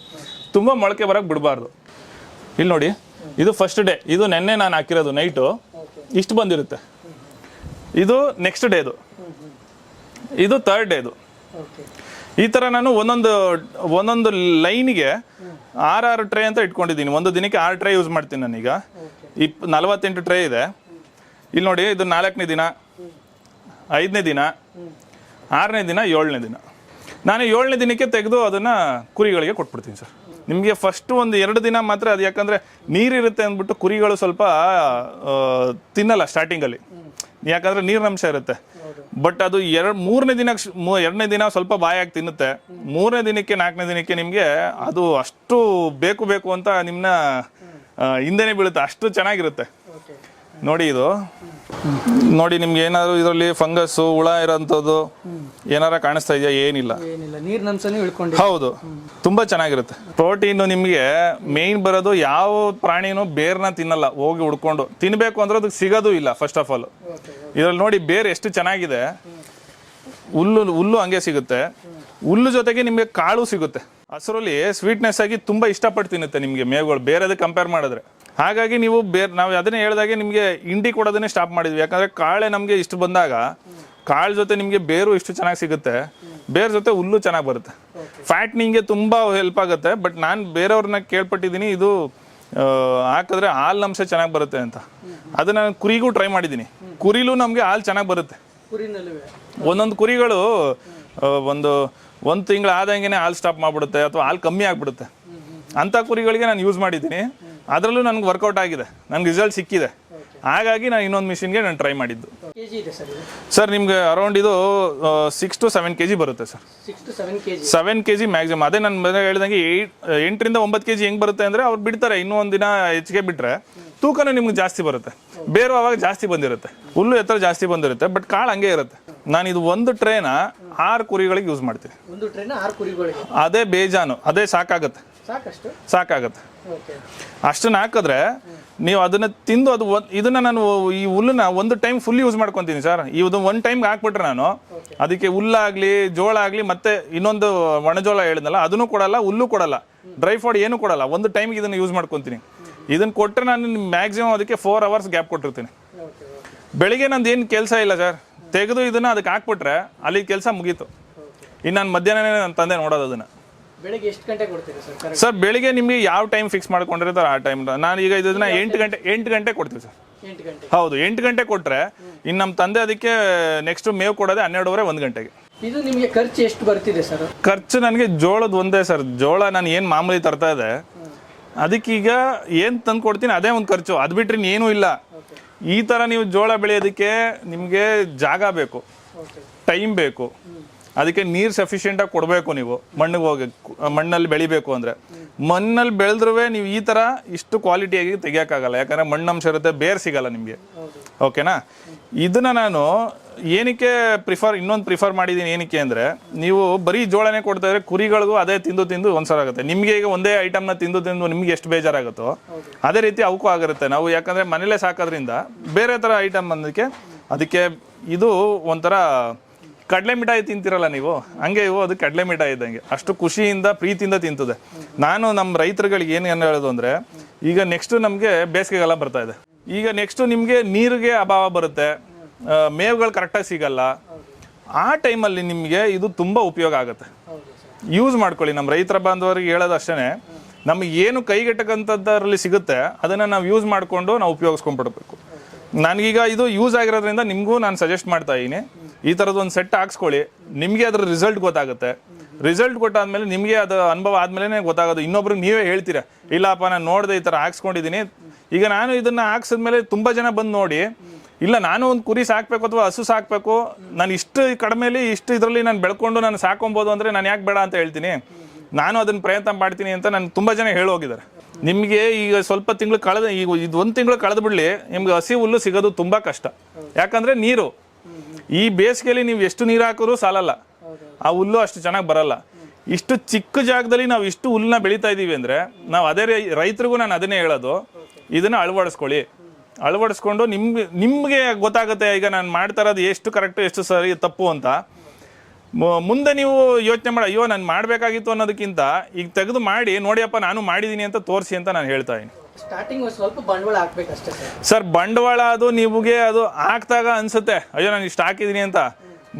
ತುಂಬಾ ಮೊಳಕೆ ಬರೋಕ್ಕೆ ಬಿಡಬಾರ್ದು. ಇಲ್ಲಿ ನೋಡಿ, ಇದು ಫಸ್ಟ್ ಡೇ ಇದು ನೆನ್ನೆ ನಾನು ಹಾಕಿರೋದು ನೈಟು ಇಷ್ಟು ಬಂದಿರುತ್ತೆ. ಇದು ನೆಕ್ಸ್ಟ್ ಡೇದು ಇದು ಥರ್ಡ್ ಡೇದು ಈ ಥರ ನಾನು ಒಂದೊಂದು ಒಂದೊಂದು ಲೈನಿಗೆ ಆರಾರು ಟ್ರೇ ಅಂತ ಇಟ್ಕೊಂಡಿದ್ದೀನಿ. ಒಂದು ದಿನಕ್ಕೆ ಆರು ಟ್ರೇ ಯೂಸ್ ಮಾಡ್ತೀನಿ ನಾನೀಗ. ಇಪ್, ನಲವತ್ತೆಂಟು ಟ್ರೇ ಇದೆ. ಇಲ್ಲಿ ನೋಡಿ, ಇದು ನಾಲ್ಕನೇ ದಿನ, ಐದನೇ ದಿನ, ಆರನೇ ದಿನ, ಏಳನೇ ದಿನ. ನಾನು ಏಳನೇ ದಿನಕ್ಕೆ ತೆಗೆದು ಅದನ್ನು ಕುರಿಗಳಿಗೆ ಕೊಟ್ಬಿಡ್ತೀನಿ ಸರ್. ನಿಮಗೆ ಫಸ್ಟ್ ಒಂದು ಎರಡು ದಿನ ಮಾತ್ರ ಅದು ಯಾಕಂದರೆ ನೀರಿರುತ್ತೆ ಅಂದ್ಬಿಟ್ಟು ಕುರಿಗಳು ಸ್ವಲ್ಪ ತಿನ್ನಲ್ಲ ಸ್ಟಾರ್ಟಿಂಗಲ್ಲಿ ಯಾಕಂದರೆ ನೀರಿನಂಶ ಇರುತ್ತೆ. ಬಟ್ ಅದು ಎರಡು, ಮೂರನೇ ದಿನ ಎರಡನೇ ದಿನ ಸ್ವಲ್ಪ ಬಾಯಾಗಿ ತಿನ್ನುತ್ತೆ. ಮೂರನೇ ದಿನಕ್ಕೆ, ನಾಲ್ಕನೇ ದಿನಕ್ಕೆ ನಿಮಗೆ ಅದು ಅಷ್ಟು ಬೇಕು ಬೇಕು ಅಂತ ನಿಮ್ಮನ್ನ ಹಿಂದೆನೇ ಬೀಳುತ್ತೆ. ಅಷ್ಟು ಚೆನ್ನಾಗಿರುತ್ತೆ. ನೋಡಿ ಇದು. ನೋಡಿ ನಿಮ್ಗೆ ಏನಾದ್ರು ಇದರಲ್ಲಿ ಫಂಗಸ್ಸು ಹುಳ ಇರೋಂಥದ್ದು. ಏನಾರ ಕಾಣಿಸ್ತಾ ಇದೆಯಾ? ಏನಿಲ್ಲ. ಏನಿಲ್ಲ. ನೀರಿನ ಅಂಶನೂ ಇಳ್ಕೊಂಡು ಹೌದು. ತುಂಬಾ ಚೆನ್ನಾಗಿರುತ್ತೆ. ಪ್ರೋಟೀನ್ ನಿಮಗೆ ಮೇನ್ ಬರೋದು ಯಾವ ಪ್ರಾಣಿನೂ ಬೇರ್ನ ತಿನ್ನಲ್ಲ. ಹೋಗಿ ಹುಡ್ಕೊಂಡು ತಿನ್ಬೇಕು ಅಂದ್ರೆ ಅದಕ್ಕೆ ಸಿಗೋದು ಇಲ್ಲ ಫಸ್ಟ್ ಆಫ್ ಆಲ್ ಇದ್ರಲ್ಲಿ ನೋಡಿ ಬೇರ್ ಎಷ್ಟು ಚೆನ್ನಾಗಿದೆ. ಹುಲ್ಲು ಹುಲ್ಲು ಹಂಗೆ ಸಿಗುತ್ತೆ. ಹುಲ್ಲು ಜೊತೆಗೆ ನಿಮಗೆ ಕಾಳು ಸಿಗುತ್ತೆ. ಹಸರಲ್ಲಿ ಸ್ವೀಟ್ನೆಸ್ ಆಗಿ ತುಂಬಾ ಇಷ್ಟಪಟ್ಟು ತಿನ್ನುತ್ತೆ ನಿಮಗೆ ಮೇವುಗಳು. ಬೇರೆದು ಕಂಪೇರ್ ಮಾಡಿದ್ರೆ. ಹಾಗಾಗಿ ನೀವು ಬೇರೆ ನಾವು ಅದನ್ನೇ ಹೇಳಿದಾಗೆ ನಿಮಗೆ ಇಂಡಿ ಕೊಡೋದನ್ನೇ ಸ್ಟಾಪ್ ಮಾಡಿದ್ವಿ. ಯಾಕಂದರೆ ಕಾಳೆ ನಮಗೆ ಇಷ್ಟು ಬಂದಾಗ ಕಾಳು ಜೊತೆ ನಿಮಗೆ ಬೇರು ಇಷ್ಟು ಚೆನ್ನಾಗಿ ಸಿಗುತ್ತೆ ಬೇರ್ ಜೊತೆ ಹುಲ್ಲು ಚೆನ್ನಾಗಿ ಬರುತ್ತೆ. ಫ್ಯಾಟ್ ನಿಂಗೆ ತುಂಬಾ ಹೆಲ್ಪ್ ಆಗುತ್ತೆ ಬಟ್ ನಾನು ಬೇರೆಯವ್ರನ್ನ ಕೇಳ್ಪಟ್ಟಿದ್ದೀನಿ ಇದು ಹಾಕಿದ್ರೆ ಹಾಲು ಅಂಶ ಚೆನ್ನಾಗಿ ಬರುತ್ತೆ ಅಂತ. ಅದನ್ನ ನಾನು ಕುರಿಗೂ ಟ್ರೈ ಮಾಡಿದ್ದೀನಿ. ಕುರಿಲೂ ನಮಗೆ ಹಾಲು ಚೆನ್ನಾಗಿ ಬರುತ್ತೆ. ಒಂದೊಂದು ಕುರಿಗಳು ಒಂದು ಒಂದು ತಿಂಗಳು ಆದಂಗೆ ಹಾಲು ಸ್ಟಾಪ್ ಮಾಡಿಬಿಡುತ್ತೆ ಅಥವಾ ಹಾಲು ಕಮ್ಮಿ ಆಗಿಬಿಡುತ್ತೆ. ಅಂಥ ಕುರಿಗಳಿಗೆ ನಾನು ಯೂಸ್ ಮಾಡಿದ್ದೀನಿ. ಅದರಲ್ಲೂ ನನಗೆ ವರ್ಕೌಟ್ ಆಗಿದೆ. ನನಗೆ ರಿಸಲ್ಟ್ ಸಿಕ್ಕಿದೆ. ಹಾಗಾಗಿ ನಾನು ಇನ್ನೊಂದು ಮಿಷಿನ್ಗೆ ನಾನು ಟ್ರೈ ಮಾಡಿದ್ದು. ಸರ್ ನಿಮ್ಗೆ ಅರೌಂಡ್ ಇದು six to seven K G ಬರುತ್ತೆ sir. Seven K G maximum ಅದೇ ನಾನು ಮೊದಲು ಹೇಳ್ದಂಗೆ ಏಯ್ಟ್ ಎಂಟರಿಂದ ಒಂಬತ್ತು ಕೆ ಜಿ ಹೆಂಗೆ ಬರುತ್ತೆ ಅಂದರೆ ಅವ್ರು ಬಿಡ್ತಾರೆ. ಇನ್ನೂ ಒಂದು ದಿನ ಹೆಚ್ಚಿಗೆ ಬಿಟ್ಟರೆ ತೂಕನೂ ನಿಮ್ಗೆ ಜಾಸ್ತಿ ಬರುತ್ತೆ. ಬೇರು ಅವಾಗ ಜಾಸ್ತಿ ಬಂದಿರುತ್ತೆ. ಹುಲ್ಲು ಎತ್ತರ ಜಾಸ್ತಿ ಬಂದಿರುತ್ತೆ ಬಟ್ ಕಾಳು ಹಂಗೆ ಇರುತ್ತೆ. ನಾನು ಇದು ಒಂದು ಟ್ರೇನ ಆರು ಕುರಿಗಳಿಗೆ ಯೂಸ್ ಮಾಡ್ತೀನಿ. ಅದೇ ಬೇಜಾನು. ಅದೇ ಸಾಕಾಗುತ್ತೆ. ಸಾಕಾಗತ್ತೆ. ಅಷ್ಟನ್ನ ಹಾಕಿದ್ರೆ ನೀವು ಅದನ್ನ ತಿಂದು ಅದು ಒಂದ್- ಇದನ್ನ ನಾನು ಈ ಹುಲ್ಲನ್ನ ಒಂದು ಟೈಮ್ ಫುಲ್ ಯೂಸ್ ಮಾಡ್ಕೊತೀನಿ ಸರ್ ಇದು ಒಂದು ಟೈಮ್ ಹಾಕ್ಬಿಟ್ರೆ ನಾನು ಅದಕ್ಕೆ ಹುಲ್ಲಾಗ್ಲಿ ಜೋಳ ಆಗಲಿ ಮತ್ತೆ ಇನ್ನೊಂದು ಒಣಜೋಳ ಹೇಳಿದ್ನಲ್ಲ ಅದನ್ನು ಕೊಡಲ್ಲ ಹುಲ್ಲು ಕೊಡಲ್ಲ. ಡ್ರೈ ಫುಡ್ ಏನು ಕೊಡಲ್ಲ. ಒಂದು ಟೈಮ್ಗೆ ಇದನ್ನ ಯೂಸ್ ಮಾಡ್ಕೊತೀನಿ. ಇದನ್ನ ಕೊಟ್ಟರೆ ನಾನು ಮ್ಯಾಕ್ಸಿಮಮ್ ಅದಕ್ಕೆ ಫೋರ್ ಅವರ್ಸ್ ಗ್ಯಾಪ್ ಕೊಟ್ಟಿರ್ತೀನಿ. ಬೆಳಿಗ್ಗೆ ನಂದು ಏನು ಕೆಲಸ ಇಲ್ಲ ಸರ್ ತೆಗೆದು ಇದನ್ನ ಅದಕ್ಕೆ ಹಾಕ್ಬಿಟ್ರೆ ಅಲ್ಲಿ ಕೆಲಸ ಮುಗೀತು. ಇನ್ನು ನಾನು ಮಧ್ಯಾಹ್ನನೇ ನನ್ನ ತಂದೆ ನೋಡೋದು ಅದನ್ನ. ಬೆಳಿಗ್ಗೆ ಎಷ್ಟು ಗಂಟೆ ಕೊಡ್ತೀರಾ ಸರ್? ಕರೆಕ್ಟ್ ಸರ್ ಬೆಳಿಗ್ಗೆ ನಿಮಗೆ ಯಾವ ಟೈಮ್ ಫಿಕ್ಸ್ ಮಾಡ್ಕೊಂಡಿರ್ತಾರೆ ಆ ಟೈಮ್ ನಾನು ಈಗ ಇದನ್ನ ಎಂಟು ಗಂಟೆ ಎಂಟು ಗಂಟೆ ಕೊಡ್ತೀವಿ ಸರ್. ಎಂಟು ಗಂಟೆ. ಹೌದು ಎಂಟು ಗಂಟೆ ಕೊಟ್ಟರೆ ಇನ್ನು ನಮ್ಮ ತಂದೆ ಅದಕ್ಕೆ ನೆಕ್ಸ್ಟ್ ಮೇವು ಕೊಡೋದೇ ಹನ್ನೆರಡುವರೆ ಒಂದು ಗಂಟೆಗೆ. ಇದು ನಿಮಗೆ ಖರ್ಚು ಎಷ್ಟು ಬರ್ತಿದೆ ಸರ್? ಖರ್ಚು ನನಗೆ ಜೋಳದ ಒಂದೇ ಸರ್. ಜೋಳ ನಾನು ಏನು ಮಾಮೂಲಿ ತರ್ತಾ ಇದೆ ಅದಕ್ಕೀಗ ಏನು ತಂದು ಕೊಡ್ತೀನಿ ಅದೇ ಒಂದು ಖರ್ಚು. ಅದು ಬಿಟ್ರೆ ಏನು ಇಲ್ಲ. ಈ ಥರ ನೀವು ಜೋಳ ಬೆಳೆಯೋದಕ್ಕೆ ನಿಮಗೆ ಜಾಗ ಬೇಕು. ಟೈಮ್ ಬೇಕು. ಅದಕ್ಕೆ ನೀರು ಸಫಿಷಿಯೆಂಟಾಗಿ ಕೊಡಬೇಕು ನೀವು. ಮಣ್ಣಿಗೆ ಹೋಗಿ, ಮಣ್ಣಲ್ಲಿ ಬೆಳಿಬೇಕು ಅಂದರೆ. ಮಣ್ಣಲ್ಲಿ ಬೆಳೆದ್ರೂ ನೀವು ಈ ಥರ ಇಷ್ಟು ಕ್ವಾಲಿಟಿಯಾಗಿ ತೆಗಿಯೋಕ್ಕಾಗಲ್ಲ. ಯಾಕಂದರೆ ಮಣ್ಣಂಶ ಇರುತ್ತೆ, ಬೇರ್ ಸಿಗಲ್ಲ ನಿಮಗೆ. ಓಕೆನಾ ಇದನ್ನ ನಾನು ಏನಕ್ಕೆ ಪ್ರಿಫರ್ ಇನ್ನೊಂದು ಪ್ರಿಫರ್ ಮಾಡಿದ್ದೀನಿ ಏನಕ್ಕೆ ಅಂದರೆ, ನೀವು ಬರೀ ಜೋಳನೇ ಕೊಡ್ತಾ ಇದ್ರೆ ಕುರಿಗಳಿಗೂ ಅದೇ ತಿಂದು ತಿಂದು ಒಂದ್ಸಲ ಆಗುತ್ತೆ. ನಿಮಗೆ ಈಗ ಒಂದೇ ಐಟಮ್ನ ತಿಂದು ತಿಂದು ನಿಮಗೆ ಎಷ್ಟು ಬೇಜಾರಾಗುತ್ತೋ, ಅದೇ ರೀತಿ ಅವಕ್ಕೂ ಆಗಿರುತ್ತೆ ನಾವು ಯಾಕಂದರೆ ಮನೇಲೇ ಸಾಕೋದ್ರಿಂದ ಬೇರೆ ಥರ ಐಟಮ್ ಅನ್ನೋದಕ್ಕೆ ಅದಕ್ಕೆ ಇದು ಒಂಥರ ಕಡಲೆ ಮಿಠಾಯಿ ತಿಂತಿರಲ್ಲ ನೀವು? ಹಂಗೆ ಇವು, ಅದು ಕಡಲೆ ಮಿಠಾಯಿ ಇದ್ದಂಗೆ. ಅಷ್ಟು ಖುಷಿಯಿಂದ, ಪ್ರೀತಿಯಿಂದ ತಿಂತದೆ. ನಾನು ನಮ್ಮ ರೈತರುಗಳಿಗೆ ಏನು ಏನು ಹೇಳೋದು ಅಂದರೆ, ಈಗ ನೆಕ್ಸ್ಟ್ ನಮಗೆ ಬೇಸಿಗೆಗಾಲ ಬರ್ತಾ ಇದೆ. ಈಗ ನೆಕ್ಸ್ಟ್ ನಿಮಗೆ ನೀರಿಗೆ ಅಭಾವ ಬರುತ್ತೆ. ಮೇವುಗಳು ಕರೆಕ್ಟಾಗಿ ಸಿಗಲ್ಲ. ಆ ಟೈಮಲ್ಲಿ ನಿಮಗೆ ಇದು ತುಂಬ ಉಪಯೋಗ ಆಗುತ್ತೆ. ಯೂಸ್ ಮಾಡ್ಕೊಳ್ಳಿ. ನಮ್ಮ ರೈತರ ಬಾಂಧವರಿಗೆ ಹೇಳೋದು ಅಷ್ಟೇ ನಮಗೆ ಏನು ಕೈಗೆಟಕಂಥದ್ದರಲ್ಲಿ ಸಿಗುತ್ತೆ, ಅದನ್ನು ನಾವು ಯೂಸ್ ಮಾಡಿಕೊಂಡು ನಾವು ಉಪಯೋಗಿಸ್ಕೊಂಡ್ಬಿಡ್ಬೇಕು. ನನಗೀಗ ಇದು ಯೂಸ್ ಆಗಿರೋದ್ರಿಂದ ನಿಮಗೂ ನಾನು ಸಜೆಸ್ಟ್ ಮಾಡ್ತಾ ಇದ್ದೀನಿ ಈ ಥರದ್ದು ಒಂದು ಸೆಟ್ ಹಾಕ್ಸ್ಕೊಳ್ಳಿ. ನಿಮಗೆ ಅದ್ರ ರಿಸಲ್ಟ್ ಗೊತ್ತಾಗುತ್ತೆ. ರಿಸಲ್ಟ್ ಕೊಟ್ಟಾದ್ಮೇಲೆ ನಿಮಗೆ ಅದು ಅನುಭವ ಆದ್ಮೇಲೆ ಗೊತ್ತಾಗೋದು. ಇನ್ನೊಬ್ರಿಗೆ ನೀವೇ ಹೇಳ್ತೀರಾ, ಇಲ್ಲಪ್ಪ ನಾನು ನೋಡಿದೆ ಈ ಥರ ಹಾಕ್ಸ್ಕೊಂಡಿದ್ದೀನಿ ಈಗ ನಾನು ಇದನ್ನು ಹಾಕ್ಸಿದ್ಮೇಲೆ ತುಂಬ ಜನ ಬಂದು ನೋಡಿ, ಇಲ್ಲ ನಾನು ಒಂದು ಕುರಿ ಸಾಕಬೇಕು ಅಥವಾ ಹಸು ಸಾಕಬೇಕು, ನಾನು ಇಷ್ಟು ಕಡಿಮೆಲಿ ಇಷ್ಟು ಇದರಲ್ಲಿ ನಾನು ಬೆಳ್ಕೊಂಡು ನಾನು ಸಾಕೊಬೋದು ಅಂದರೆ ನಾನು ಯಾಕೆ ಬೇಡ ಅಂತ ಹೇಳ್ತೀನಿ. ನಾನು ಅದನ್ನ ಪ್ರಯತ್ನ ಮಾಡ್ತೀನಿ ಅಂತ ನಾನು ತುಂಬ ಜನ ಹೇಳೋಗಿದ್ದಾರೆ. ನಿಮಗೆ ಈಗ ಸ್ವಲ್ಪ ತಿಂಗಳು ಕಳೆದ, ಈಗ ಇದು ಒಂದು ತಿಂಗಳು ಕಳೆದು ಬಿಡಲಿ, ನಿಮ್ಗೆ ಹಸಿ ಹುಲ್ಲು ಸಿಗೋದು ತುಂಬ ಕಷ್ಟ. ಯಾಕಂದರೆ ನೀರು. ಈ ಬೇಸಿಗೆಯಲ್ಲಿ ನೀವು ಎಷ್ಟು ನೀರು ಹಾಕಿದ್ರು ಸಾಲಲ್ಲ. ಆ ಹುಲ್ಲು ಅಷ್ಟು ಚೆನ್ನಾಗಿ ಬರಲ್ಲ. ಇಷ್ಟು ಚಿಕ್ಕ ಜಾಗದಲ್ಲಿ ನಾವು ಇಷ್ಟು ಹುಲ್ಲನ್ನ ಬೆಳೀತಾ ಇದ್ದೀವಿ ಅಂದರೆ ನಾವು ಅದೇ ರೈ- ರೈತರಿಗೂ ನಾನು ಅದನ್ನೇ ಹೇಳೋದು. ಇದನ್ನು ಅಳವಡಿಸ್ಕೊಳ್ಳಿ. ಅಳವಡಿಸ್ಕೊಂಡು ನಿಮ್ಗೆ ನಿಮಗೆ ಗೊತ್ತಾಗುತ್ತೆ ಈಗ ನಾನು ಮಾಡ್ತಾ ಇರೋದು ಎಷ್ಟು ಕರೆಕ್ಟ್ ಎಷ್ಟು ಸರಿ ತಪ್ಪು ಅಂತ. ಮುಂದೆ ನೀವು ಯೋಚನೆ ಮಾಡಿ ಅಯ್ಯೋ ನಾನು ಮಾಡಬೇಕಾಗಿತ್ತು ಅನ್ನೋದಕ್ಕಿಂತ ಈಗ ತೆಗೆದು ಮಾಡಿ ನೋಡಿಯಪ್ಪ ನಾನು ಮಾಡಿದ್ದೀನಿ ಅಂತ ತೋರಿಸಿ ಅಂತ ನಾನು ಹೇಳ್ತಾ ಇದ್ದೀನಿ. ಸ್ಟಾರ್ಟಿಂಗ್ ಸ್ವಲ್ಪ ಬಂಡವಾಳ ಹಾಕ್ಬೇಕಷ್ಟೇ ಸರ್. ಸರ್ ಬಂಡವಾಳ ಅದು ನಿಮಗೆ ಅದು ಹಾಕ್ದಾಗ ಅನ್ಸುತ್ತೆ. ಅಯ್ಯೋ ನಾನು ಇಷ್ಟು ಹಾಕಿದ್ದೀನಿ ಅಂತ.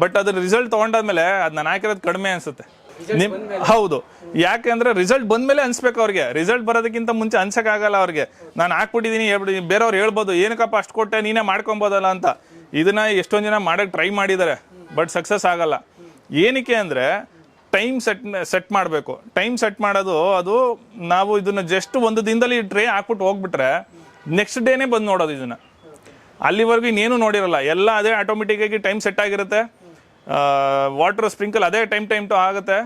ಬಟ್ ಅದ್ರ ರಿಸಲ್ಟ್ ತಗೊಂಡಾದ್ಮೇಲೆ ಅದು ನಾನು ಹಾಕಿರೋದು ಕಡಿಮೆ ಅನ್ಸುತ್ತೆ. ನಿಮ್ ಹೌದು. ಯಾಕೆಂದ್ರೆ ರಿಸಲ್ಟ್ ಬಂದ್ಮೇಲೆ ಅನ್ಸ್ಬೇಕು ಅವ್ರಿಗೆ. ರಿಸಲ್ಟ್ ಬರೋದಕ್ಕಿಂತ ಮುಂಚೆ ಅನ್ಸಕ್ಕಾಗಲ್ಲ ಅವ್ರಿಗೆ. ನಾನು ಹಾಕ್ಬಿಟ್ಟಿದ್ದೀನಿ ಹೇಳ್ಬಿಡಿ ಬೇರೆಯವ್ರು ಹೇಳ್ಬೋದು ಏನಕ್ಕಪ್ಪ ಅಷ್ಟು ಕೊಟ್ಟೆ ನೀನೇ ಮಾಡ್ಕೊಬೋದಲ್ಲ ಅಂತ. ಇದನ್ನ ಎಷ್ಟೊಂದು ಜನ ಮಾಡೋಕ್ಕೆ ಟ್ರೈ ಮಾಡಿದ್ದಾರೆ ಬಟ್ ಸಕ್ಸಸ್ ಆಗಲ್ಲ. ಏನಕ್ಕೆ ಅಂದರೆ ಟೈಮ್ ಸೆಟ್ ಸೆಟ್ ಮಾಡಬೇಕು. ಟೈಮ್ ಸೆಟ್ ಮಾಡೋದು, ಅದು ನಾವು ಇದನ್ನು ಜಸ್ಟ್ ಒಂದು ದಿನದಲ್ಲಿ ಟ್ರೇ ಹಾಕ್ಬಿಟ್ಟು ಹೋಗ್ಬಿಟ್ರೆ ನೆಕ್ಸ್ಟ್ ಡೇನೇ ಬಂದು ನೋಡೋದು ಇದನ್ನು. ಅಲ್ಲಿವರೆಗೂ ಇನ್ನೇನು ನೋಡಿರಲ್ಲ. ಎಲ್ಲ ಅದೇ ಆಟೋಮೆಟಿಕ್ಕಾಗಿ ಟೈಮ್ ಸೆಟ್ ಆಗಿರುತ್ತೆ. ವಾಟರ್ ಸ್ಪ್ರಿಂಕಲ್ ಅದೇ ಟೈಮ್ ಟೈಮ್ ಟು ಆಗುತ್ತೆ.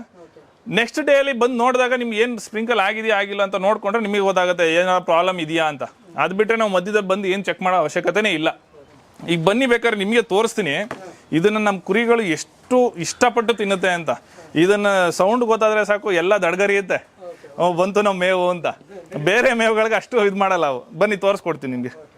ನೆಕ್ಸ್ಟ್ ಡೇಲಿ ಬಂದು ನೋಡಿದಾಗ ನಿಮ್ಗೆ ಏನು ಸ್ಪ್ರಿಂಕಲ್ ಆಗಿದೆಯಾ, ಆಗಿಲ್ಲ ಅಂತ ನೋಡಿಕೊಂಡ್ರೆ ನಿಮಗೆ ಗೊತ್ತಾಗುತ್ತೆ, ಏನಾರ ಪ್ರಾಬ್ಲಮ್ ಇದೆಯಾ ಅಂತ. ಅದು ಬಿಟ್ಟರೆ ನಾವು ಮಧ್ಯದಲ್ಲಿ ಬಂದು ಏನು ಚೆಕ್ ಮಾಡೋ ಅವಶ್ಯಕತೆನೇ ಇಲ್ಲ. ಈಗ ಬನ್ನಿ ಬೇಕಾದ್ರೆ ನಿಮಗೆ ತೋರಿಸ್ತೀನಿ. ಇದನ್ನು ನಮ್ಮ ಕುರಿಗಳು ಎಷ್ಟು ಇಷ್ಟಪಟ್ಟು ತಿನ್ನುತ್ತೆ ಅಂತ. ಇದನ್ನು ಸೌಂಡ್ ಗೊತ್ತಾದ್ರೆ ಸಾಕು ಎಲ್ಲ ದಡ್ಗರಿಯುತ್ತೆ ಅವ್ ಬಂತು ನಮ್ಮ ಮೇವು ಅಂತ. ಬೇರೆ ಮೇವುಗಳಿಗೆ ಅಷ್ಟು ಇದು ಮಾಡಲ್ಲ ಅವು. ಬನ್ನಿ ತೋರಿಸ್ಕೊಡ್ತೀನಿ ನಿಮಗೆ.